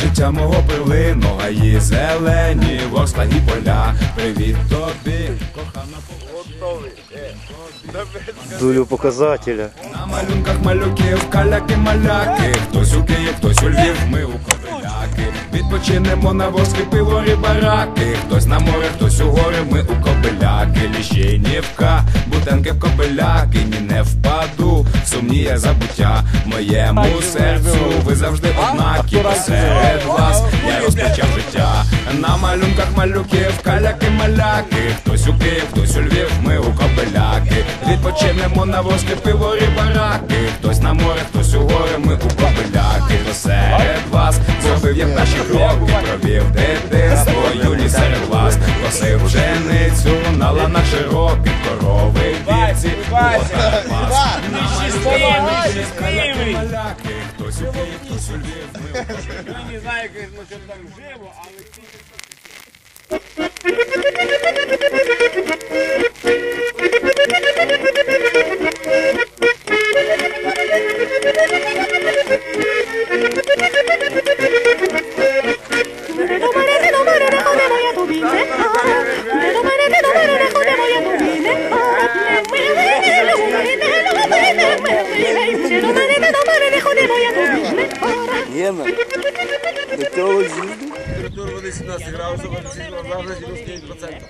життя мого пилино, а її зелені, ворскла і поля. Привіт тобі, кохана Дулю показателя. на малюнках малюків, каляки маляки. Хтось у Київ, хтось у Львів, ми у. Відпочинемо на воски, пиворі бараки. Хтось на море, хтось у гори, ми у Кобиляки. Ліщинівка, бутенки в Кобиляки. Ні, не впаду, сумніє забуття. Моєму серцю ви завжди однакі. Посеред вас я розпочав життя. На малюнках малюків, каляки маляки. Хтось у Київ, хтось у Львів, ми у Кобиляки. Відпочинемо на воски, пиворі бараки. Зробив я перші кроки, провів дитинство, юні серед вас. Косив пшеницю на ланах широких корови вівці. Маляки. Хтось у Київ, хтось у Львів, ми. Не знаю, як ми там живо, але Єна, температура води 17 градусів, ціна зараз 99%.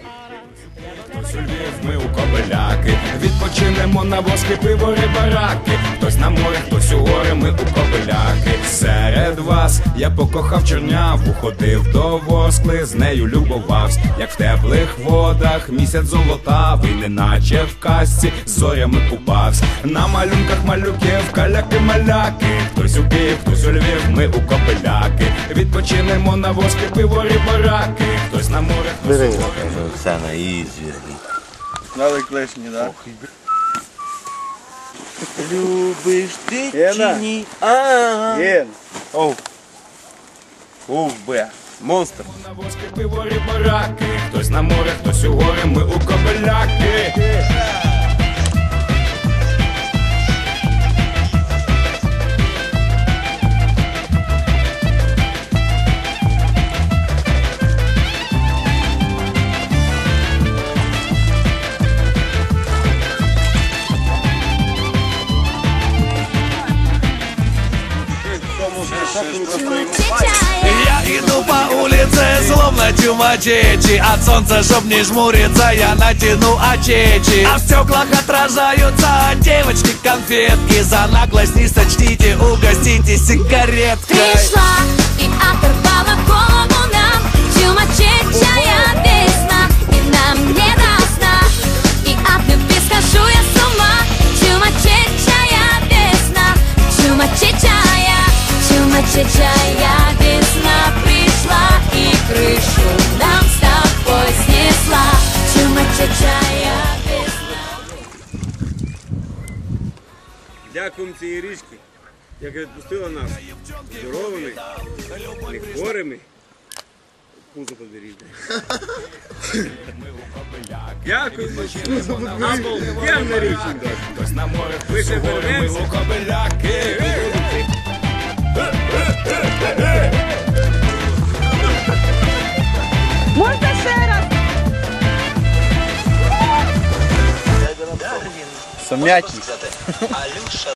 Хтось у Львів, ми у Кобиляки Відпочинемо на воски пиворі бараки Хтось на море, хтось у гори, ми у Кобиляки Серед вас. Я покохав чорняву Ходив до воскли, з нею любовався Як в теплих водах. Місяць золотавий Неначе в казці зорями купався На малюнках малюків, каляки маляки. Хтось у Київ, хтось у Львів, ми у Кобиляки Відпочинемо на воски пиворі бараки. Хтось на море, хтось у Оксана, ізі. Дали клешні, так? Любиш ти Єна. чи ні? А. Єн. Оу. Оу, бе. Монстр. На воски пиворі бараки, хтось на море, хтось у гори, ми у Кобиляки. Я иду по улице, словно чумачечи От солнца, чтоб не жмуриться, я натяну очечи. А в стеклах отражаются девочки конфетки За наглость не сочтите, угостите сигареткой. Пришла и оторвала Дякуємо цій річці, яка відпустила нас здоровими, не хворими. Пузо поберіть. Дякуємо. Або йдемо на річку. Хтось на море, Ви ще ми вернемося? Можна ще раз?